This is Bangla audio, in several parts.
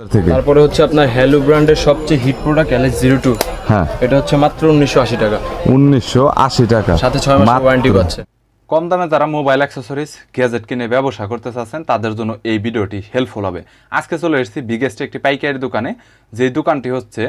তারপরে হচ্ছে আপনার হ্যালো ব্র্যান্ডের সবচেয়ে hit product LS zero two হ্যাঁ। এটা হচ্ছে মাত্র উনিশশো আশি টাকা। উনিশশো আশি টাকা। সাথে ছয় মাসের ওয়ারেন্টি পাচ্ছে। কম দামে যারা মোবাইল অ্যাক্সেসরিজ গ্যাজেট কিনে ব্যবসা করতে চাচ্ছেন তাদের জন্য এই ভিডিওটি হেল্পফুল হবে। আজকে চলে এসেছি বিগেস্ট একটি পাইকারি দোকানে। যে দোকানটি হচ্ছে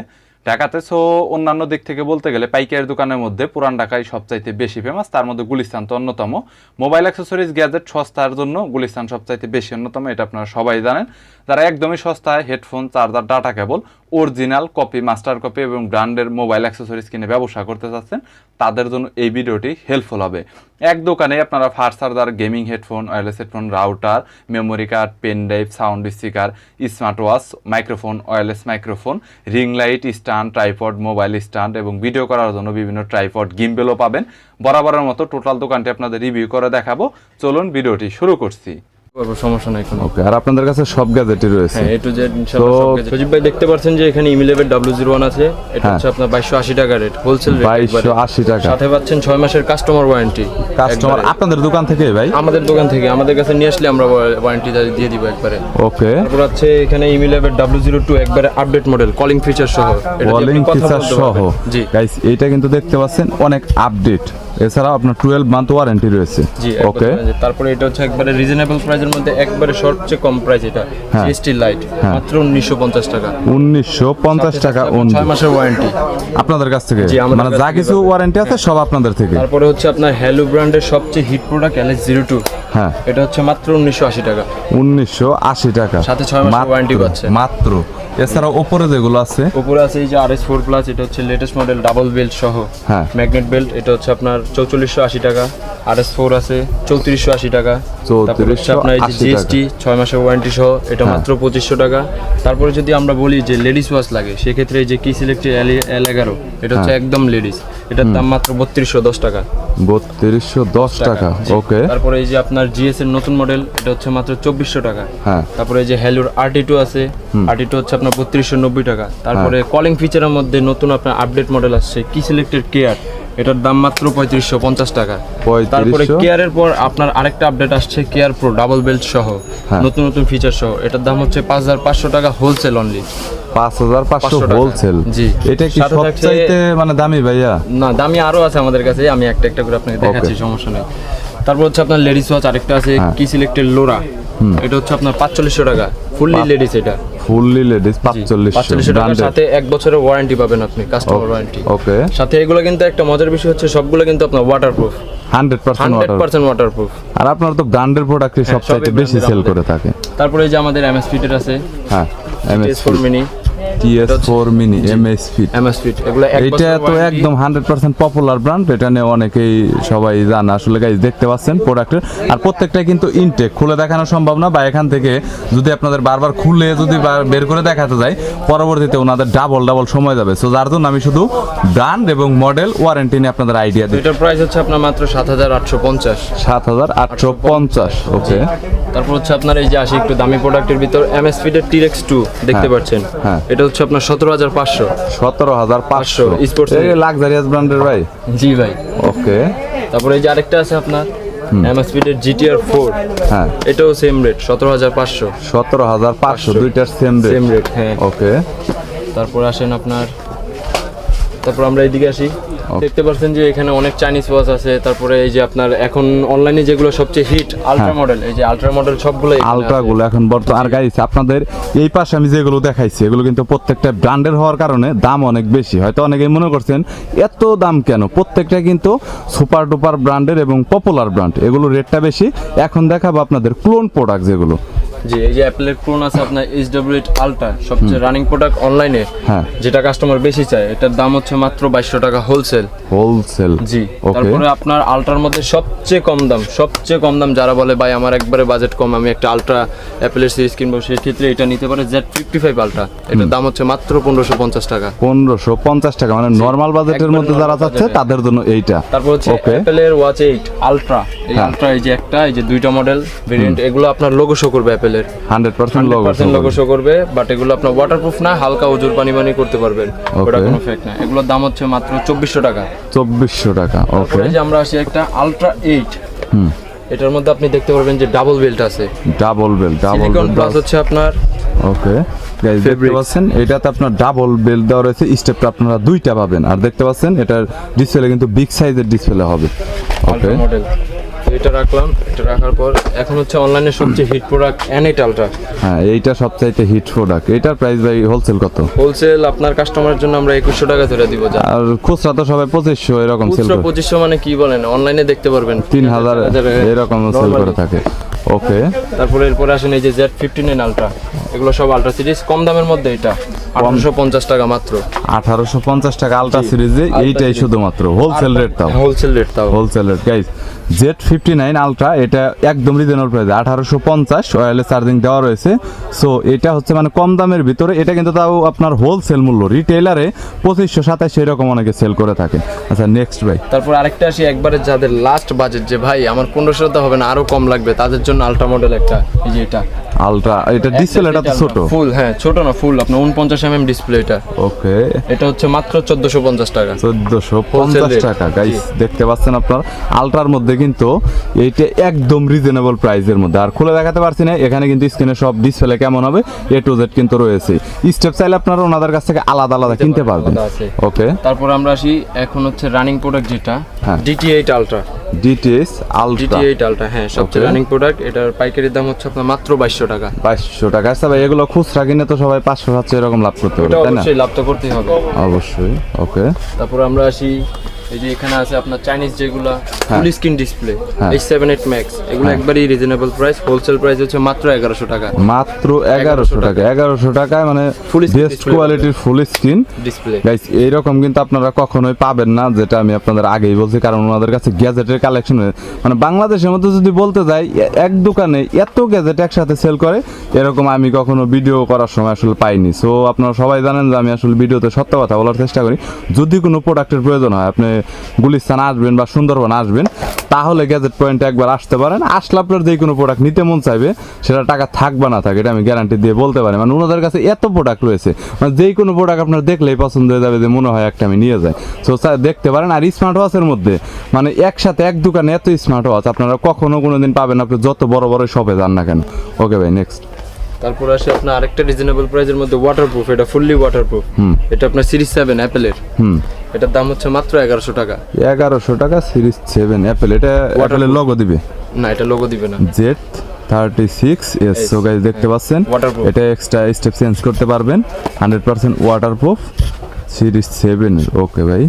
ঢাকাতে সো অন্যান্য দিক থেকে বলতে গেলে পাইকারি দোকানের মধ্যে পুরান ঢাকায় সবচাইতে বেশি ফেমাস তার মধ্যে গুলিস্তান তো অন্যতম। মোবাইল অ্যাক্সেসরিজ গ্যাজেট সস্তার জন্য গুলিস্তান সবচাইতে বেশি অন্যতম, এটা আপনারা সবাই জানেন। যারা একদমই সস্তায় headphone charger data cable original copy, master copy এবং ব্র্যান্ডের মোবাইল অ্যাক্সেসরিজ কিনে ব্যবসা করতে চাচ্ছেন, তাদের জন্য এই ভিডিওটি হেল্পফুল হবে। এক দোকানে আপনারা fast charger gaming headphone wireless headphone router memory card pen drive sound speaker smart watch microphone wireless microphone ring light stand tripod mobile stand এবং ভিডিও করার জন্য বিভিন্ন ট্রাইপড গিম্বেলও পাবেন। বরাবরের মতো টোটাল দোকানটি আপনাদের রিভিউ করে দেখাবো। চলুন ভিডিওটি শুরু করছি। করব, সমস্যা নাই কোনো। ওকে আর আপনাদের কাছে সব গ্যাজেটই রয়েছে। হ্যাঁ এ টু জেড তো- সজিব ভাই দেখতে পাচ্ছেন যে এখানে ইমিলেভেন ডাব্লিউ জিরো ওয়ান আছে। এটা হ্যাঁ। হচ্ছে আপনার বাইশশো আশি টাকা রেট হোলসেল রেট বাইশশো আশি টাকা। সাথে পাচ্ছেন মাসের কাস্টমার ওয়ারেন্টি কাস্টমার আপনাদের দোকান থেকে ভাই? আমাদের দোকান থেকে আমাদের কাছে নিয়ে আসলে আমরা ওয়ারেন্টি দিয়ে দিব একবারে। ওকে তারপর আছে এখানে M eleven W zero two একবারে আপডেট মডেল কলিং ফিচার সহ। এটা কলিং ফিচার সহ। জি। গাইস এইটা কিন্তু দেখতে পাচ্ছেন অনেক আপডেট এছাড়াও আপনার টুয়েলভ মান্থ ওয়ারেন্টি রয়েছে। ওকে তারপরে এটা হচ্ছে একবারে রিজনেবল প্রাইসের মধ্যে একবারে সবচেয়ে কম প্রাইস এটা হ্যাঁ। জিএসটি লাইট মাত্র উনিশশো পঞ্চাশ টাকা। উনিশশো পঞ্চাশ টাকা ছয় মাসের ওয়ারেন্টি আপনাদের কাছ থেকে? মানে যা কিছু ওয়ারেন্টি আছে সব আপনাদের থেকে? তারপরে হচ্ছে আপনার হ্যালো ব্র্যান্ডের সবচেয়ে hit product LS zero two হ্যাঁ। এটা হচ্ছে মাত্র উনিশশো আশি টাকা। উনিশশো আশি টাকা। সাথে ছয় মাত্র, warranty পাচ্ছে। মাত্র। এছাড়াও ওপরে যেগুলো আছে? উপরে আছে এই যে আর এস ফোর প্লাস এটা হচ্ছে লেটেস্ট মডেল ডাবল বেল্ট সহ। হ্যাঁ। ম্যাগনেট বেল্ট এটা হচ্ছে আপনার চৌচল্লিশশো আশি টাকা। আর এস ফোর আছে চৌত্রিশশো আশি টাকা। তারপরে হচ্ছে আপনার এই যে জিএসটি ছয় মাসের ওয়ারেন্টি সহ এটা হ্যাঁ। মাত্র পঁচিশশো টাকা। তারপরে যদি আমরা বলি যে লেডিস ওয়াচ লাগে সেক্ষেত্রে এই যে কি সিলেক্ট এল এগারো এটা হচ্ছে হ্যাঁ। একদম লেডিস এটার দাম মাত্র বত্রিশশো দশ টাকা। বত্রিশশো দশ টাকা ওকে। তারপরে এই যে আপনার জিএস এর নতুন মডেল এটা হচ্ছে মাত্র চব্বিশশো টাকা। হ্যাঁ। তারপরে এই যে হ্যালোর আরটি টু আছে আরটি টু হচ্ছে আপনার বত্রিশশো নব্বই টাকা। তারপরে হ্যাঁ। কলিং ফিচারের মধ্যে নতুন আপনার আপডেট মডেল আসছে কি সিলেক্টেড কেয়ার এটার দাম মাত্র পঁয়ত্রিশশো পঞ্চাশ টাকা। তারপরে 3500 কেয়ারের পর আপনার আরেকটা আপডেট আসছে কেয়ার প্রো ডাবল বেল্ট সহ হ্যাঁ। নতুন নতুন ফিচার সহ। এটার দাম হচ্ছে পাঁচ হাজার পাঁচশো টাকা হোলসেল অনলি পাঁচ হাজার পাঁচশো। হোলসেল জি। এটা কি সবচাইতে মানে দামি ভাইয়া? না দামি আরও আছে আমাদের কাছে আমি একটা একটা করে আপনাকে দেখাচ্ছি সমস্যা নেই। তারপর হচ্ছে আপনার লেডিস ওয়াচ আরেকটা আছে। কি সিলেক্টেড লোরা এটা হচ্ছে আপনার পাঁচচল্লিশশো টাকা। ফুললি লেডিস এটা। ফুললি লেডিস পাঁচচল্লিশ পাঁচচল্লিশশো টাকার সাথে এক বছরের ওয়ারেন্টি পাবেন আপনি কাস্টমার ওয়ারেন্টি ওকে সাথে এগুলো কিন্তু একটা মজার বিষয় হচ্ছে সবগুলো কিন্তু আপনার ওয়াটারপ্রুফ হান্ড্রেড পার্সেন্ট ওয়াটারপ্রুফ আর আপনার তো ব্র্যান্ডের প্রোডাক্টই সবচাইতে বেশি সেল করে থাকে। তারপরে এই যে আমাদের এমএস ফিটের আছে। হ্যাঁ MS four mini TS four mini MS fit MS fit এগুলো এক তো একদম হান্ড্রেড পার্সেন্ট পপুলার ব্র্যান্ড এটা নিয়ে অনেকেই সবাই জানে। আসলে গাইজ দেখতে পাচ্ছেন প্রোডাক্টের আর প্রত্যেকটাই কিন্তু ইনটেক খুলে দেখানো সম্ভব না। বা এখান থেকে যদি আপনাদের বারবার খুলে যদি বের করে দেখাতে যায় পরবর্তীতে ওনাদের ডাবল ডাবল সময় যাবে। সো যার জন্য আমি শুধু ব্র্যান্ড এবং মডেল ওয়ারেন্টি নিয়ে আপনাদের আইডিয়া দিই এটার প্রাইস হচ্ছে আপনার মাত্র সাত হাজার আটশো পঞ্চাশ। সাত হাজার আটশো পঞ্চাশ ওকে তারপর হচ্ছে আপনার এই যে আসি একটু দামি প্রোডাক্টের ভিতর এমএস ফিটের টিরেক্স টু দেখতে হ্যাঁ, পাচ্ছেন। হ্যাঁ। এটা হচ্ছে আপনার সতেরো হাজার পাঁচশো। সতেরো হাজার পাঁচশো। স্পোর্টস লাক্সারিয়াস ব্র্যান্ডের ভাই। জি ভাই। ওকে। তারপরে এই যে আরেকটা আছে আপনার এমএসপিডের জিটিআর ফোর হ্যাঁ। এটাও সেম রেট সতেরো হাজার পাঁচশো। সতেরো হাজার পাঁচশো দুইটার সেম সেম রেট রেট হ্যাঁ। ওকে। তারপর আসেন আপনার তারপর আমরা এইদিকে আসি। দেখতে পাচ্ছেন যে এখানে অনেক চাইনিজ ওয়াচ আছে তারপরে এই যে আপনার এখন অনলাইনে যেগুলো সবচেয়ে হিট আলট্রা। মডেল এই যে আলট্রা মডেল সবগুলো আলট্রা গুলো এখন বর্তমান আর গাইস আপনাদের এই পাশে আমি যেগুলো দেখাইছি এগুলো কিন্তু প্রত্যেকটা ব্র্যান্ডের হওয়ার কারণে দাম অনেক বেশি। হয়তো অনেকেই মনে করছেন এত দাম কেন? প্রত্যেকটা কিন্তু সুপার ডুপার ব্র্যান্ডের এবং পপুলার ব্র্যান্ড এগুলো রেটটা বেশি। এখন দেখাবো আপনাদের ক্লোন প্রোডাক্ট যেগুলো। জি এই যে অ্যাপেলের আছে আপনার এইচ ডাব্লিউ এইট আলট্রা সবচেয়ে রানিং প্রোডাক্ট অনলাইনে হ্যাঁ। যেটা কাস্টমার বেশি চায় এটার দাম হচ্ছে মাত্র বাইশশো টাকা হোলসেল হোলসেল জি তারপরে আপনার আলট্রার মধ্যে সবচেয়ে কম দাম সবচেয়ে কম দাম যারা বলে ভাই আমার একবারে বাজেট কম আমি একটা আলট্রা অ্যাপেলের সিরিজ কিনবো সেই ক্ষেত্রে এটা নিতে পারে জেড ফিফটি ফাইভ আলট্রা এটার দাম হচ্ছে মাত্র পনেরোশো পঞ্চাশ টাকা। পনেরোশো পঞ্চাশ টাকা মানে নর্মাল বাজেটের মধ্যে যারা চাচ্ছে তাদের জন্য এইটা। তারপর হচ্ছে অ্যাপেলের ওয়াচ এইট আলট্রা এই হ্যাঁ। আলট্রা এই যে একটা এই যে দুইটা মডেল ভেরিয়েন্ট এগুলো আপনার লোগো শো করবে অ্যাপেলের হান্ড্রেড পার্সেন্ট লোগো শো করবে। বাট এগুলো আপনার ওয়াটারপ্রুফ না হালকা ওজোর পানি পানি করতে পারবেন। ওটা কোনো ফেক না। এগুলোর দাম হচ্ছে মাত্র চব্বিশশো টাকা। চব্বিশশো টাকা ওকে যে আমরা আসি একটা আলট্রা এইট এটার মধ্যে আপনি দেখতে পারবেন যে ডাবল বেল্ট আছে। Double belt double silicone belt plus হচ্ছে আপনার ওকে গাইস দেখতে। পাচ্ছেন এটাতে আপনার ডাবল বেল্ট দেওয়া রয়েছে স্টেপটা আপনারা দুইটা পাবেন। আর দেখতে পাচ্ছেন এটার ডিসপ্লে কিন্তু বিগ সাইজের ডিসপ্লে হবে। ওকে মডেল এটা রাখলাম এটা রাখার পর এখন হচ্ছে অনলাইনে সবচেয়ে হিট প্রোডাক্ট আলট্রা হ্যাঁ এইটা সবচাইতে হিট প্রোডাক্ট এটার প্রাইস ভাই হোলসেল কত? হোলসেল আপনার কাস্টমারের জন্য আমরা একুশশো টাকা ধরে দিব আর খুচরা তো সবাই পঁচিশশো এরকম সেল খুচরা করে। পঁচিশশো মানে কি বলেন? অনলাইনে দেখতে পারবেন। তিন হাজার এরকম সেল করে থাকে। ওকে তারপরে এরপরে আসেন এই যে জেড ফিফটি নাইন আলট্রা এগুলো সব আলট্রা সিরিজ কম দামের মধ্যে এটা। আঠারোশো পঞ্চাশ টাকা মাত্র। আঠারোশো পঞ্চাশ টাকা আলট্রা সিরিজে এইটাই শুধুমাত্র হোলসেল রেট তাও। হোলসেল রেট তাও। Wholesale rate guys Z fifty nine ultra এটা একদম রিজনেবল প্রাইস আঠারোশো পঞ্চাশ চার্জিং দেওয়া রয়েছে। সো এটা হচ্ছে মানে কম দামের ভিতরে এটা কিন্তু তাও আপনার হোলসেল মূল্য। রিটেলারে পঁচিশশো সাতাশ এরকম অনেকে সেল করে থাকে। আচ্ছা নেক্সট ভাই। তারপর আরেকটা আসি একবারে যাদের লাস্ট বাজেট যে ভাই আমার পনেরোশো হবে না আরও কম লাগবে তাদের জন্য আলট্রা মডেল একটা। এই যে এটা। আলট্রা এটা ডিসপ্লেটা তো ছোট। ফুল হ্যাঁ ছোট না ফুল আপনার উনপঞ্চাশ এম এম ডিসপ্লে এটা। ওকে এটা হচ্ছে মাত্র চোদ্দশো পঞ্চাশ টাকা। চোদ্দশো পঞ্চাশ rate, টাকা গাইস দেখতে পাচ্ছেন আপনার? আলট্রার মধ্যে কিন্তু এইটা একদম রিজনেবল প্রাইসের মধ্যে। আর খুলে দেখাতে পারছি না এখানে কিন্তু স্ক্রিনে সব ডিসপ্লে কেমন হবে এ টু জেড কিন্তু রয়েছে। স্টেপ চাইলে আপনারা ওনাদের কাছ থেকে আলাদা আলাদা কিনতে পারবেন। ওকে তারপর আমরা আসি এখন হচ্ছে রানিং প্রোডাক্ট যেটা হ্যাঁ। DT eight ultra DTS ultra DT ultra হ্যাঁ সবচেয়ে রানিং প্রোডাক্ট এটার পাইকারির দাম হচ্ছে আপনার মাত্র বাইশশো টাকা। বাইশশো টাকা। আচ্ছা ভাই এগুলো খুচরা কিনে তো সবাই পাঁচশো সাতশো এরকম লাভ করতে পারে তাই না? অবশ্যই লাভ তো করতেই হবে। অবশ্যই ওকে তারপর আমরা আসি এই যে এখানে আছে আপনার চাইনিজ যেগুলা। Full screen display. H seven eight max এগুলো হ্যাঁ। একবারই রিজনেবল প্রাইস হোলসেল প্রাইস হচ্ছে মাত্র এগারোশো টাকা। মাত্র এগারোশো টাকা। এগারোশো টাকায় মানে screen বেস্ট কোয়ালিটির ফুল স্ক্রিন ডিসপ্লে গাইস এইরকম কিন্তু আপনারা কখনোই পাবেন না যেটা আমি আপনাদের আগেই বলছি কারণ ওনাদের কাছে গ্যাজেটের কালেকশন মানে বাংলাদেশের মধ্যে যদি বলতে যাই এক দোকানে এত গ্যাজেট একসাথে সেল করে এরকম আমি কখনো ভিডিও করার সময় আসলে পাইনি। সো আপনারা সবাই জানেন যে আমি আসলে ভিডিওতে সত্য কথা বলার চেষ্টা করি। যদি কোনো প্রোডাক্টের প্রয়োজন হয় আপনি গুলিস্তান আসবেন বা সুন্দরবন আসবেন, তাহলে গ্যাজেট পয়েন্টে একবার আসতে পারেন। আসলে আপনার যে কোনো প্রোডাক্ট নিতে মন চাইবে সেটা টাকা থাকবে না থাকে, এটা আমি গ্যারান্টি দিয়ে বলতে পারি। মানে ওনাদের কাছে এত প্রোডাক্ট রয়েছে মানে যেই কোনো প্রোডাক্ট আপনার দেখলেই পছন্দ হয়ে যাবে যে মনে হয় একটা আমি নিয়ে যাই। সো স্যার দেখতে পারেন, আর স্মার্ট ওয়াচের মধ্যে মানে একসাথে এক দোকানে এত স্মার্ট ওয়াচ আপনারা কখনো কোনো দিন পাবেন, আপনি যত বড় বড় শপে যান না কেন। ওকে ভাই নেক্সট তারপর আসে আপনার আরেকটা রিজনেবল প্রাইসের মধ্যে ওয়াটারপ্রুফ এটা ফুললি ওয়াটারপ্রুফ এটা আপনার সিরিজ সেভেন অ্যাপেলের হুম। এটার দাম হচ্ছে মাত্র এগারোশো টাকা। এগারোশো টাকা সিরিজ সেভেন অ্যাপেল এটা অ্যাপেলের লোগো দিবে? না এটা লোগো দিবে না। Z thirty six S so guys দেখতে পাচ্ছেন. এটা এক্সট্রা স্টেপ চেঞ্জ করতে পারবেন। Hundred percent waterproof series seven okay ভাই।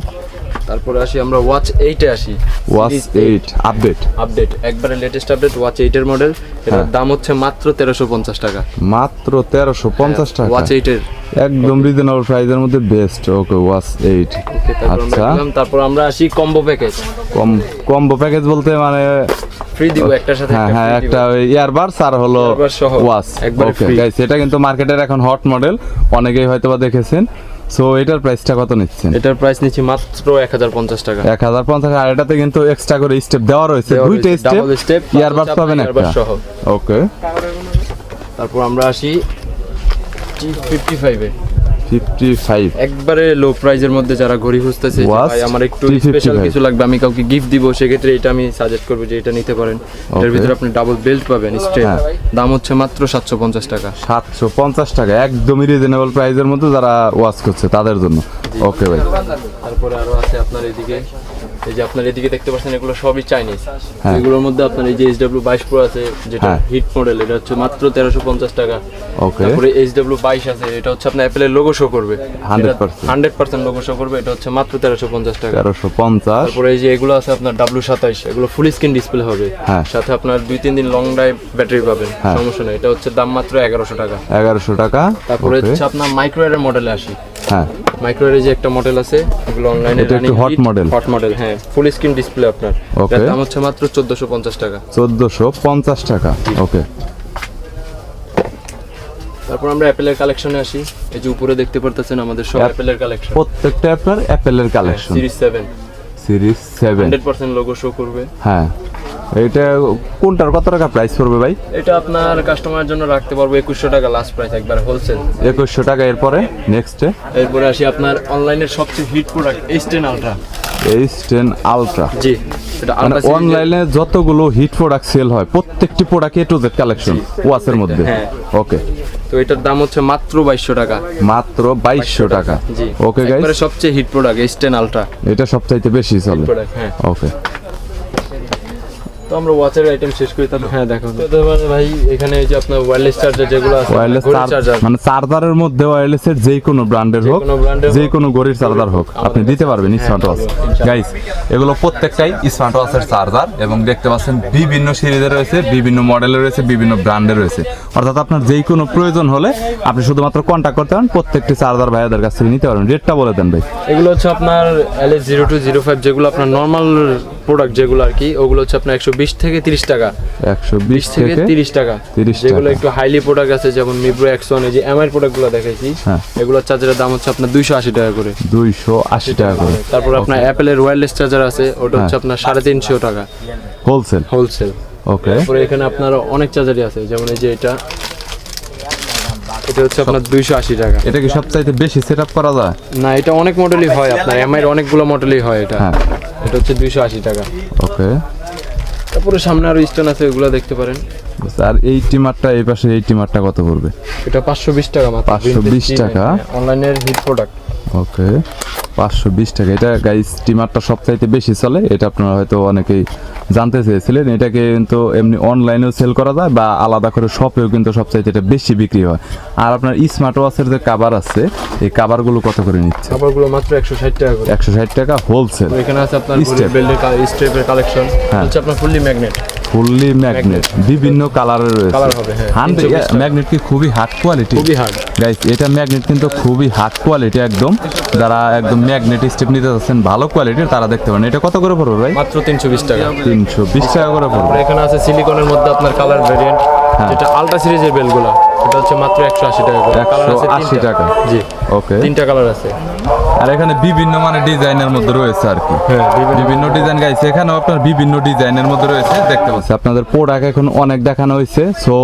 তারপরে আসি আমরা ওয়াচ এইটে আসি। ওয়াচ এইট আপডেট আপডেট একবারে লেটেস্ট আপডেট ওয়াচ এইটের মডেল এটার হ্যাঁ। দাম হচ্ছে মাত্র তেরোশো পঞ্চাশ টাকা। মাত্র তেরোশো পঞ্চাশ টাকা। ওয়াচ এইটের একদম রিজনেবল প্রাইসের মধ্যে বেস্ট ওকে ওয়াচ এইট আচ্ছা। তারপর আমরা আসি কম্বো প্যাকেজ কম কম্বো প্যাকেজ বলতে মানে ফ্রি দিব একটার সাথে হ্যাঁ হ্যাঁ একটা ইয়ারবাডস আর হলো ওয়াচ একবারে ওকে। গাইস এটা কিন্তু মার্কেটের এখন হট মডেল অনেকেই হয়তোবা দেখেছেন। সো এটার প্রাইসটা কত নিচ্ছেন? এটার প্রাইস নিচ্ছি মাত্র 1050 টাকা। 1050 আর এটাতে কিন্তু এক্সট্রা করে স্টেপ দেওয়া রয়েছে দুইটা স্টেপ স্টেপ ইয়ারবাড পাবেন একটা। ওকে তারপর আমরা আসি টি 55 এ 55 একবারে লো প্রাইজের মধ্যে যারা ঘড়ি খুঁজতেছে ভাই আমার একটু স্পেশাল কিছু লাগবে আমি কাউকে গিফট দিব সেক্ষেত্রে এটা আমি সাজেস্ট করব যে এটা নিতে পারেন। এর ভিতরে আপনি ডাবল বেল্ট পাবেন স্ট্রেন হ্যাঁ। দাম হচ্ছে মাত্র 750 টাকা। 750 টাকা একদমই রিজনেবল প্রাইজের মধ্যে যারা ওয়াচ করছে তাদের জন্য। ওকে ভাই। তারপরে আরও আছে আপনার এদিকে। এই যে আপনার এদিকে দেখতে পাচ্ছেন এগুলো সবই চাইনিজ হ্যাঁ। এগুলোর মধ্যে আপনার এই যে এইচ ডাব্লিউ বাইশ প্রো আছে যেটা হ্যাঁ। হিট মডেল এটা হচ্ছে মাত্র তেরোশো পঞ্চাশ টাকা। ওকে তারপরে এইচ ডাব্লিউ বাইশ আছে এটা হচ্ছে আপনার অ্যাপেলের লোগো শো করবে। 100% হান্ড্রেড পার্সেন্ট লোগো শো করবে এটা হচ্ছে মাত্র তেরোশো পঞ্চাশ টাকা। তেরোশো পঞ্চাশ। তারপরে এই যে এগুলো আছে আপনার ডাব্লিউ সাতাইশ এগুলো ফুল স্ক্রিন ডিসপ্লে হবে। হ্যাঁ। সাথে আপনার দুই তিন দিন লং ড্রাইভ ব্যাটারি পাবেন হ্যাঁ। সমস্যা নেই। এটা হচ্ছে দাম মাত্র এগারোশো টাকা। এগারোশো টাকা। তারপরে হচ্ছে আপনার মাইক্রোয়ারের মডেলে আসি। হ্যাঁ। মাইক্রোওয়েভের যে একটা মডেল আছে এগুলো অনলাইনে এটা একটু hot model। হট মডেল হ্যাঁ। ফুল স্ক্রিন ডিসপ্লে আপনার. এটার দাম হচ্ছে মাত্র 1450 টাকা। চোদ্দোশো পঞ্চাশ টাকা। ওকে তারপর আমরা অ্যাপেলের কালেকশনে আসি। এই যে উপরে দেখতে পারতেছেন আমাদের সব অ্যাপেলের কালেকশন প্রত্যেকটা আপনার অ্যাপেলের collection series 7 series seven 100% logo show করবে। হ্যাঁ। এটা কোনটার কত টাকা প্রাইস পড়বে ভাই? এটা আপনার কাস্টমারের জন্য রাখতে পারব 2100 টাকা লাস্ট প্রাইস একবার হোলসেল একুশশো টাকা এরপরে নেক্সটে এরপরে আসি আপনার অনলাইনের সবচেয়ে hit product H ten ultra H ten ultra জি এটা মানে অনলাইনে যতগুলো হিট প্রোডাক্ট সেল হয় প্রত্যেকটি product A to Z collection ওয়াচের মধ্যে। হ্যাঁ। ওকে তো এটার দাম হচ্ছে মাত্র বাইশশো টাকা। মাত্র বাইশশো টাকা। ওকে গাইস সবচেয়ে hit product H ten ultra এটা সবচাইতে বেশি চলে। হ্যাঁ। ওকে তো আমরা ওয়াচের আইটেম শেষ করি তারপর হ্যাঁ দেখো। মানে ভাই এখানে এই যে আপনার ওয়্যারলেস চার্জার যেগুলো আছে ওয়্যারলেস চার্জার মানে চার্জারের মধ্যে ওয়্যারলেস এর যে কোনো ব্র্যান্ডের হোক যে কোনো গড়ির চার্জার হোক। আপনি দিতে পারবেন স্মার্ট ওয়াচ গাইস এগুলো প্রত্যেকটাই স্মার্ট ওয়াচের চার্জার এবং দেখতে পাচ্ছেন বিভিন্ন সিরিজের রয়েছে বিভিন্ন মডেলের রয়েছে বিভিন্ন ব্র্যান্ডে রয়েছে। অর্থাৎ আপনার যেই কোনো প্রয়োজন হলে আপনি শুধুমাত্র কন্ট্যাক্ট করতে পারেন প্রত্যেকটি চার্জার ভাইয়াদের কাছ থেকে নিতে পারেন রেটটা বলে দেন ভাই। এগুলো হচ্ছে আপনার L S zero two zero five যেগুলো আপনার নর্মাল প্রোডাক্ট যেগুলো আর কি ওগুলো হচ্ছে আপনার একশো বিশ থেকে তিরিশ টাকা। একশো বিশ থেকে তিরিশ টাকা। যেগুলো একটু হাইলি প্রোডাক্ট আছে যেমন মিব্রো এক্সন এই যে এমআই প্রোডাক্টগুলো দেখাইছি হ্যাঁ। এগুলোর চার্জারের দাম হচ্ছে আপনার দুইশো আশি টাকা করে। দুইশো আশি টাকা করে। তারপর আপনার অ্যাপেলের ওয়্যারলেস চার্জার আছে ওটা হচ্ছে আপনার সাড়ে তিনশো টাকা। হোলসেল হোলসেল ওকে তারপরে এখানে আপনার অনেক চার্জারই আছে যেমন এই যে এটা। এটা হচ্ছে আপনার দুইশো আশি টাকা। এটা কি সবচাইতে বেশি সেট আপ করা যায়? না এটা অনেক মডেলই হয় আপনার এমআই এর অনেকগুলো মডেলই হয় এটা। হ্যাঁ। এটা হচ্ছে দুইশো আশি টাকা। ওকে। তারপরে সামনে আরও স্টোন আছে ওগুলো দেখতে পারেন। আর এই টিমারটা এই পাশে এই টিমারটা কত পড়বে? এটা পাঁচশো বিশ টাকা মাত্র 520 টাকা? অনলাইনের হিট প্রোডাক্ট ওকে পাঁচশো বিশ টাকা। এটা গাইস স্টিমারটা সবচাইতে বেশি চলে। এটা আপনারা হয়তো অনেকেই জানতে চেয়েছিলেন। এটাকে কিন্তু এমনি অনলাইনেও সেল করা যায় বা আলাদা করে শপেও কিন্তু সবচাইতে এটা বেশি বিক্রি হয়। আর আপনার স্মার্ট ওয়াচের যে কাভার আছে এই কাভারগুলো কত করে নিচ্ছে? খাবারগুলো মাত্র একশো ষাট টাকা একশো ষাট টাকা হোলসেল এখানে আছে আপনার. বেল্টের স্টেপের কালেকশন হ্যাঁ। আপনার ফুললি ম্যাগনেট ফুললি ম্যাগনেট বিভিন্ন কালারের রয়েছে। Colour হবে, হ্যাঁ। হান্ড্রেড 320 ম্যাগনেট কি খুবই হার্ড কোয়ালিটি খুবই হার্ড গাইস এটা ম্যাগনেট কিন্তু খুবই হার্ড কোয়ালিটি একদম। যারা একদম ম্যাগনেট স্টেপ নিতে যাচ্ছেন ভালো কোয়ালিটির তারা দেখতে পারেন। এটা কত করে পড়বে ভাই? মাত্র তিনশো বিশ টাকা। তিনশো বিশ টাকা করে পড়বে। এখানে আছে সিলিকনের মধ্যে আপনার কালার ভেরিয়েন্ট হ্যাঁ। যেটা আলট্রা সিরিজের বেলগুলো এটা হচ্ছে মাত্র একশো আশি টাকা আছে 180 টাকা। জি। ওকে তিনটা কালার আছে। আর এখানে বিভিন্ন মানে ডিজাইনের মধ্যে রয়েছে আর কি। হ্যাঁ বিভিন্ন। ডিজাইন গাইছে। এখানেও আপনার বিভিন্ন ডিজাইনের মধ্যে রয়েছে দেখতে পাচ্ছি আপনাদের প্রোডাক্ট এখন অনেক দেখানো হয়েছে। সো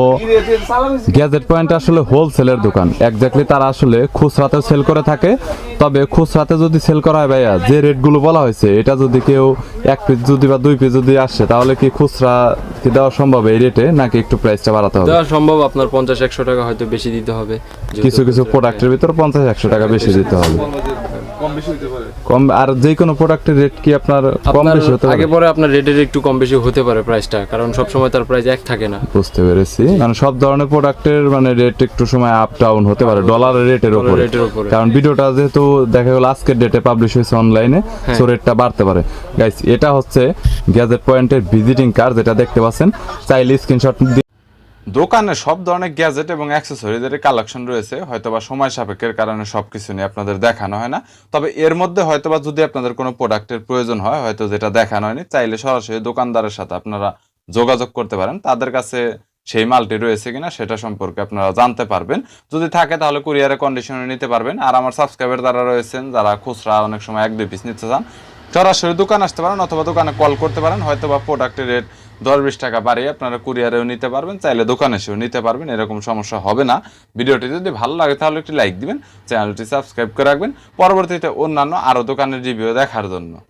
গ্যাজেট পয়েন্ট আসলে হোলসেলের দোকান। এক্স্যাক্টলি তারা আসলে খুচরাতেও সেল করে থাকে। তবে খুচরাতে যদি সেল করা হয় ভাইয়া যে রেটগুলো বলা হয়েছে এটা যদি কেউ এক পিস যদি বা দুই পিস যদি আসে তাহলে কি খুচরা কি দেওয়া সম্ভব এই রেটে নাকি একটু প্রাইসটা বাড়াতে হবে? দেওয়া সম্ভব আপনার পঞ্চাশ একশো টাকা হয়তো বেশি দিতে হবে। কিছু কিছু প্রোডাক্টের ভিতর পঞ্চাশ একশো টাকা বেশি দিতে হবে। কম আর যে কোনো প্রোডাক্টের রেট কি আপনার কম বেশি হতে পারে? আগে পরে আপনার রেটের একটু কম বেশি হতে পারে প্রাইসটা কারণ সব সময় তার প্রাইস এক থাকে না। বুঝতে পেরেছি। মানে সব ধরনের প্রোডাক্টের মানে রেট একটু সময় আপ ডাউন হতে পারে ডলারের রেটের উপরে। কারণ ভিডিওটা যেহেতু দেখা গেল আজকের ডেটে পাবলিশ হয়েছে অনলাইনে। সো রেটটা বাড়তে পারে। গাইস এটা হচ্ছে গ্যাজেট পয়েন্টের ভিজিটিং কার্ড যেটা দেখতে পাচ্ছেন। চাইলে স্ক্রিনশট দোকানে সব ধরনের গ্যাজেট এবং অ্যাক্সেসরিজের কালেকশন রয়েছে। হয়তোবা সময় সাপেক্ষের কারণে সবকিছু নিয়ে আপনাদের দেখানো হয় না। তবে এর মধ্যে হয়তোবা যদি আপনাদের কোনো প্রোডাক্টের প্রয়োজন হয়, হয়তো যেটা দেখানো হয়নি, চাইলে সরাসরি দোকানদারের সাথে আপনারা যোগাযোগ করতে পারেন। তাদের কাছে সেই মালটি রয়েছে কিনা সেটা সম্পর্কে আপনারা জানতে পারবেন। যদি থাকে তাহলে কুরিয়ারে কন্ডিশনে নিতে পারবেন। আর আমার সাবস্ক্রাইবার যারা রয়েছেন, যারা খুচরা অনেক সময় এক, দুই পিস নিতে চান, সরাসরি দোকান আসতে পারেন অথবা দোকানে কল করতে পারেন। হয়তো বা প্রোডাক্টের রেট দশ বিশ টাকা বাড়িয়ে আপনারা কুরিয়ারেও নিতে পারবেন, চাইলে দোকানে এসেও নিতে পারবেন, এরকম সমস্যা হবে না। ভিডিওটি যদি ভালো লাগে তাহলে একটি লাইক দিবেন, চ্যানেলটি সাবস্ক্রাইব করে রাখবেন। পরবর্তীতে অন্যান্য আরও দোকানের রিভিউ দেখার জন্য।